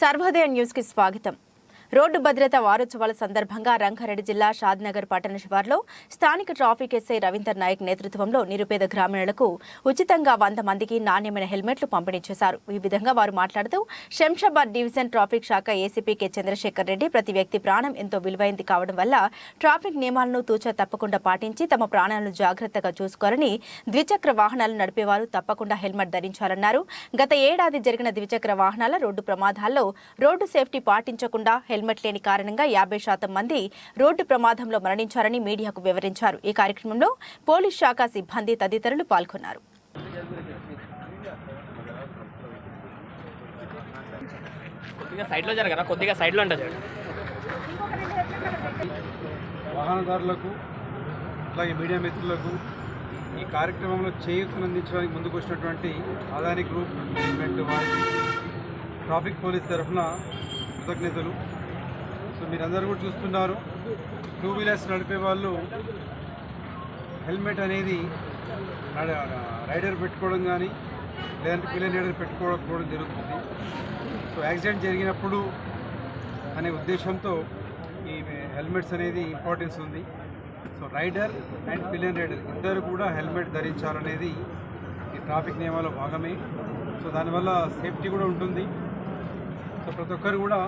సర్వోదయ న్యూస్కి స్వాగతం. రోడ్డు భద్రత వారోత్సవాల సందర్భంగా రంగారెడ్డి జిల్లా షాద్నగర్ పట్టణ శివార్లో స్థానిక ట్రాఫిక్ ఎస్ఐ రవీందర్ నాయక్ నేతృత్వంలో నిరుపేద గ్రామీణులకు ఉచితంగా వంద మందికి నాణ్యమైన హెల్మెట్లు పంపిణీ చేశారు. ఈ విధంగా వారు మాట్లాడుతూ శంషాబాద్ డివిజన్ ట్రాఫిక్ శాఖ ఏసీపీ కె చంద్రశేఖర్ రెడ్డి ప్రతి వ్యక్తి ప్రాణం ఎంతో విలువైంది కావడం వల్ల ట్రాఫిక్ నియమాలను తూచా తప్పకుండా పాటించి తమ ప్రాణాలను జాగ్రత్తగా చూసుకోవాలని ద్విచక్ర వాహనాలు నడిపేవారు తప్పకుండా హెల్మెట్ ధరించాలన్నారు. గత ఏడాది జరిగిన ద్విచక్ర వాహనాల రోడ్డు ప్రమాదాల్లో రోడ్డు సేఫ్టీ పాటించకుండా హెల్మెట్ లేని కారణంగా యాభై శాతం మంది రోడ్డు ప్రమాదంలో మరణించారని మీడియాకు వివరించారు. ఈ కార్యక్రమంలో పోలీస్ శాఖ సిబ్బంది తదితరులు పాల్గొన్నారు. కొద్దిగా సైడ్లో జరగరా? కొద్దిగా సైడ్లో ఉంటుంది వాహనదారులకు అలాగే మీడియా మిత్రులకు ఈ కార్యక్రమంలో చేయూతను అందించడానికి ముందుకు వచ్చినటువంటి అదాని గ్రూప్ మేనేజ్మెంట్ వారికి ట్రాఫిక్ పోలీస్ తరఫున కృతజ్ఞతలు. సో మీరందరూ కూడా చూస్తున్నారు. టూ వీలర్స్ నడిపే వాళ్ళు హెల్మెట్ అనేది రైడర్ పెట్టుకోవడం కానీ లేదంటే పిల్లల రైడర్ పెట్టుకోవడం జరుగుతుంది. సో యాక్సిడెంట్ జరిగినప్పుడు అనే ఉద్దేశంతో ఈ హెల్మెట్స్ అనేది ఇంపార్టెన్స్ ఉంది. So rider and pillion rider ఇద్దరు కూడా హెల్మెట్ ధరించాలనేది ఈ ట్రాఫిక్ నియమాల భాగమే. సో దానివల్ల సేఫ్టీ కూడా ఉంటుంది. సో ప్రతి ఒక్కరు కూడా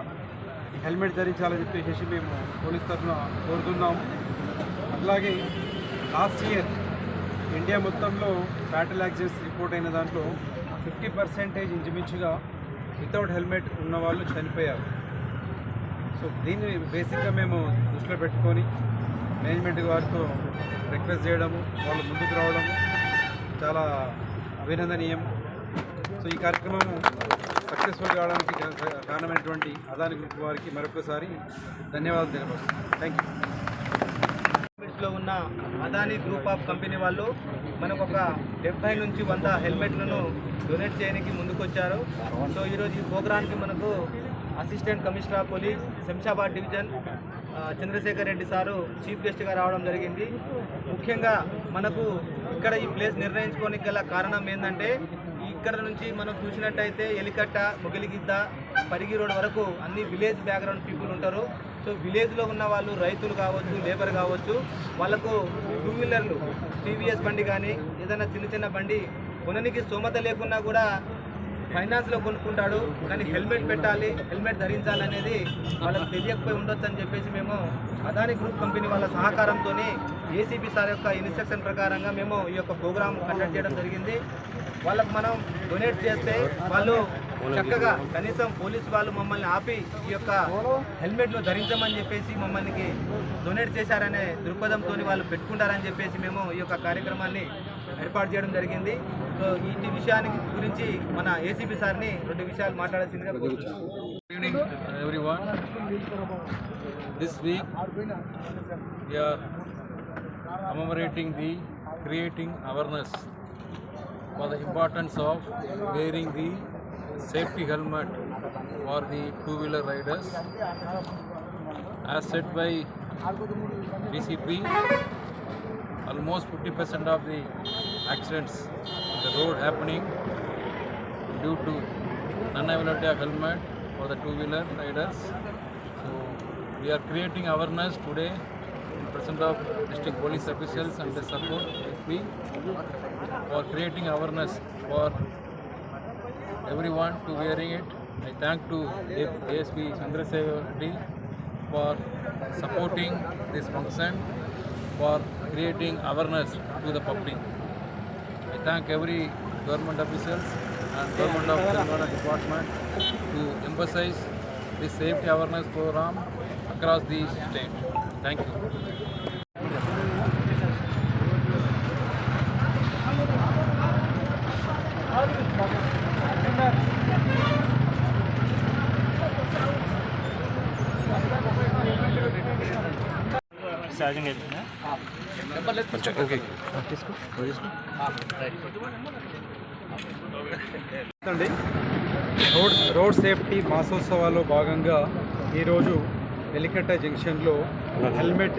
హెల్మెట్ ధరించాలని చెప్పేసి మేము పోలీస్ తరఫున కోరుతున్నాము. అట్లాగే లాస్ట్ ఇయర్ ఇండియా మొత్తంలో ఫ్యాటల్ యాక్సిడెంట్స్ రిపోర్ట్ అయిన దాంట్లో ఫిఫ్టీ పర్సెంటేజ్ ఇంచుమించుగా వితౌట్ హెల్మెట్ ఉన్న వాళ్ళు చనిపోయారు. సో దీన్ని బేసిక్గా మేము దృష్టిలో పెట్టుకొని మేనేజ్మెంట్ వారితో రిక్వెస్ట్ చేయడము వాళ్ళు ముందుకు రావడము చాలా అభినందనీయం. సో ఈ కార్యక్రమం సక్సెస్ఫుల్ కావడానికి కారణమైనటువంటి అదాని గ్రూప్ వారికి మరొకసారి ధన్యవాదాలు తెలియపరుస్తున్నాను. థ్యాంక్ యూ లో ఉన్న అదాని గ్రూప్ ఆఫ్ కంపెనీ వాళ్ళు మనకు ఒక డెబ్బై నుంచి వంద హెల్మెట్లను డొనేట్ చేయడానికి ముందుకొచ్చారు. సో ఈరోజు ఈ ప్రోగ్రామ్కి మనకు assistant commissioner of police Shamshabad division Chandrashekar Reddy sir chief గెస్ట్గా రావడం జరిగింది. ముఖ్యంగా మనకు ఇక్కడ ఈ ప్లేస్ నిర్ణయించుకోనికి గల కారణం ఏంటంటే ఇక్కడ నుంచి మనం చూసినట్టయితే ఎలికట్ట ముగిలిగిద్ద పరిగి రోడ్ వరకు అన్ని విలేజ్ బ్యాక్గ్రౌండ్ పీపుల్ ఉంటారు. సో విలేజ్లో ఉన్న వాళ్ళు రైతులు కావచ్చు లేబర్ కావచ్చు వాళ్ళకు టూ వీలర్లు టీవీఎస్ బండి కానీ ఏదైనా చిన్న చిన్న బండి కొననికి స్తోమత లేకున్నా కూడా ఫైనాన్స్లో కొనుక్కుంటాడు కానీ హెల్మెట్ పెట్టాలి హెల్మెట్ ధరించాలి అనేది వాళ్ళకి తెలియకపోయి ఉండొచ్చు అని చెప్పేసి మేము అదాని గ్రూప్ కంపెనీ వాళ్ళ సహకారంతో ఏసీబీ సార్ యొక్క ఇన్స్ట్రక్షన్ ప్రకారంగా మేము ఈ యొక్క ప్రోగ్రామ్ కండక్ట్ చేయడం జరిగింది. వాళ్ళకు మనం డొనేట్ చేస్తే వాళ్ళు చక్కగా కనీసం పోలీసు వాళ్ళు మమ్మల్ని ఆపి ఈ యొక్క హెల్మెట్ను ధరించమని చెప్పేసి మమ్మల్ని డొనేట్ చేశారనే దృక్పథంతో వాళ్ళు పెట్టుకుంటారని చెప్పేసి మేము ఈ యొక్క కార్యక్రమాన్ని ఏర్పాటు చేయడం జరిగింది సో ఈ విషయానికి గురించి మన ఏసీపీ సార్ని రెండు విషయాలు మాట్లాడాల్సిందిగా కోరుతున్నాను Good evening, everyone. This week, we are commemorating the creating awareness for the importance of wearing the safety helmet for the two-wheeler riders. As said by DCP, almost 50% of the accidents on the road happening due to non-availability of helmet for the two-wheeler riders. So we are creating awareness today in presence of district police officials and the support SP for creating awareness for everyone to wearing it. I thank to ASP Chandrasekhar for supporting this function for creating awareness to the public. I thank every government officials and government of Telangana department to emphasize this safety awareness program across the state. Thank you. అండి. Road road safety మాసోత్సవాల్లో భాగంగా ఈరోజు ఎలికట్ట జంక్షన్లో helmet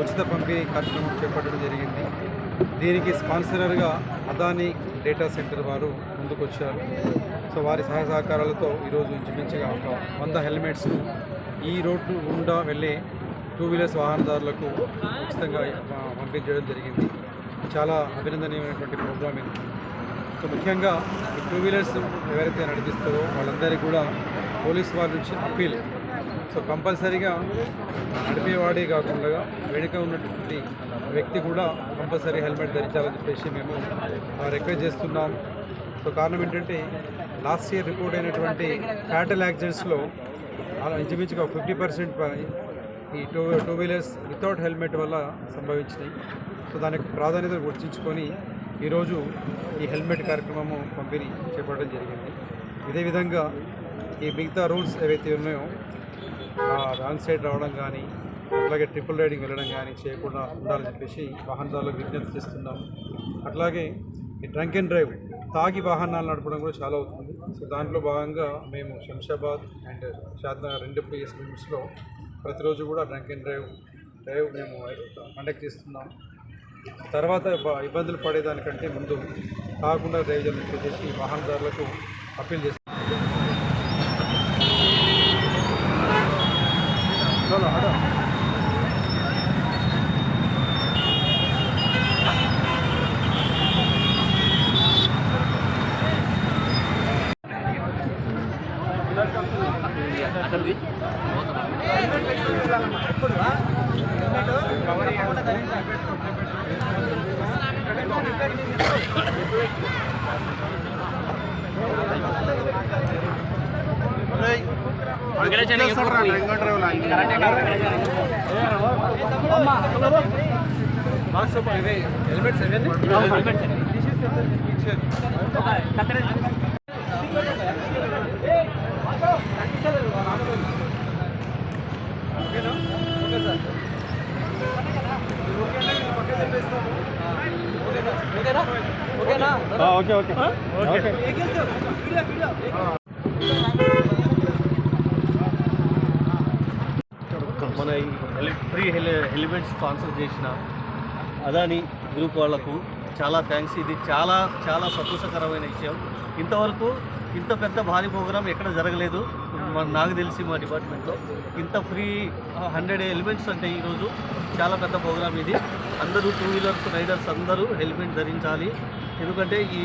ఉచిత పంపిణీ కార్యక్రమం చేపట్టడం జరిగింది. దీనికి స్పాన్సరర్గా అదానీ డేటా సెంటర్ వారు ముందుకొచ్చారు. సో వారి సహాయ సహకారాలతో ఈరోజు ఇంచుమించుగా ఒక వంద హెల్మెట్స్ను ఈ రోడ్డు గుండా వెళ్ళే టూ వీలర్స్ వాహనదారులకు ఉచితంగా పంపించడం జరిగింది. చాలా అభినందనీయమైనటువంటి ప్రోగ్రామ్ ఇది. సో ముఖ్యంగా ఈ టూ వీలర్స్ ఎవరైతే నడిపిస్తారో వాళ్ళందరికీ కూడా పోలీస్ వారి నుంచి అప్పీల్. సో కంపల్సరీగా నడిపేవాడే కాకుండా వెనుక ఉన్నటువంటి వ్యక్తి కూడా కంపల్సరీ హెల్మెట్ ధరించాలని చెప్పేసి మేము రిక్వెస్ట్ చేస్తున్నాం. సో కారణం ఏంటంటే లాస్ట్ ఇయర్ రిపోర్ట్ అయినటువంటి ఫ్యాటల్ యాక్సిడెంట్స్లో ఇంచుమించుగా ఫిఫ్టీ పర్సెంట్ ఈ two two wheelers without helmet వల్ల సంభవించినాయి. సో దానికి ప్రాధాన్యత గుర్తించుకొని ఈరోజు ఈ హెల్మెట్ కార్యక్రమము పంపిణీ చేపట్టడం జరిగింది. ఇదే విధంగా ఈ మిగతా రూల్స్ ఏవైతే ఉన్నాయో రాంగ్ సైడ్ రావడం కానీ అట్లాగే ట్రిపుల్ రైడింగ్ వెళ్ళడం కానీ చేయకుండా ఉండాలని చెప్పేసి వాహనదారులకు విజ్ఞప్తి చేస్తున్నాం. అట్లాగే ఈ డ్రంక్ అండ్ డ్రైవ్ తాగి వాహనాలు నడపడం కూడా చాలా అవుతుంది. సో దాంట్లో భాగంగా మేము శంషాబాద్ అండ్ షాద్నగర్ రెండు ప్లేస్ లిమిట్స్లో ప్రతిరోజు కూడా డ్రంక్ అండ్ డ్రైవ్ డ్రైవ్ మేము కండక్ట్ చేస్తున్నాం. తర్వాత ఇబ్బందులు పడేదానికంటే ముందు కాకుండా డ్రైవ్ చేయాలని చెప్పేసి వాహనదారులకు అప్పీల్ చేస్తున్నాం. హెల్మెట్స్ హెల్మెట్స్ మన ఈ heli free heli helmet sponsor చేసిన అదాని గ్రూప్ వాళ్ళకు చాలా థ్యాంక్స్ ఇది చాలా చాలా సంతోషకరమైన విషయం. ఇంతవరకు ఇంత పెద్ద భారీ ప్రోగ్రామ్ ఎక్కడ జరగలేదు. మన నాకు తెలిసి మా డిపార్ట్మెంట్లో. ఇంత ఫ్రీ హండ్రెడ్ ఎలిమెంట్స్ అంటే ఈరోజు చాలా పెద్ద ప్రోగ్రామ్ ఇది. అందరూ టూ వీలర్స్ రైడర్స్ అందరూ హెల్మెట్ ధరించాలి. ఎందుకంటే ఈ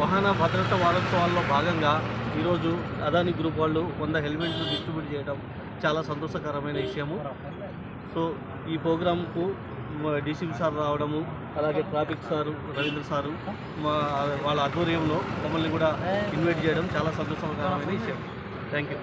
వాహన భద్రత వారోత్సవాల్లో భాగంగా ఈరోజు అదాని గ్రూప్ వాళ్ళు వంద హెల్మెట్లు డిస్ట్రిబ్యూట్ చేయడం చాలా సంతోషకరమైన విషయము. సో ఈ ప్రోగ్రాంకు డీసీపీ సార్ రావడము అలాగే ట్రాఫిక్ సారు రవీంద్ర సారు మా వాళ్ళ ఆధ్వర్యంలో మమ్మల్ని కూడా ఇన్వైట్ చేయడం చాలా సంతోషకరమైన విషయం. Thank you.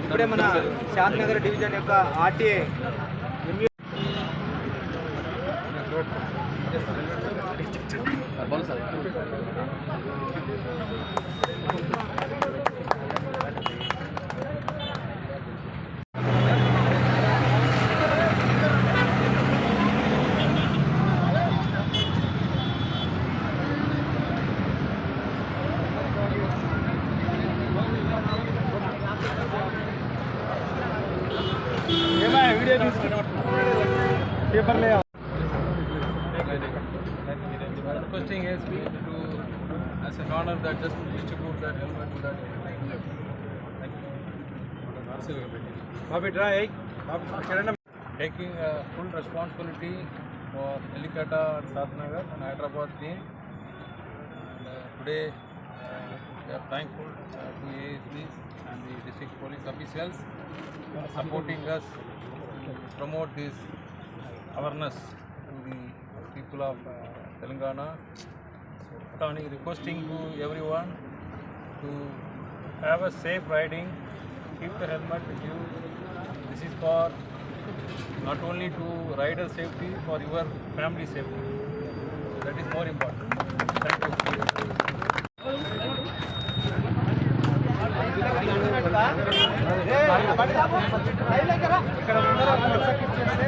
ఇప్పుడే మన శాంతినగర్ డివిజన్ యొక్క RTA The first thing is we need to do as an honor that just distribute that helmet to that. Try. Taking uh, full responsibility for Elikata and Satnagar and Hyderabad team. And, uh, today uh, we are thankful uh, to ASBs and the district police officials for supporting us to promote this awareness to the people of uh, Telangana. So, Attorney requesting to everyone to have a safe riding, keep the helmet with you. This is for not only to rider safety, for your family safety. That is more important thank you ఇక్కడ ముందర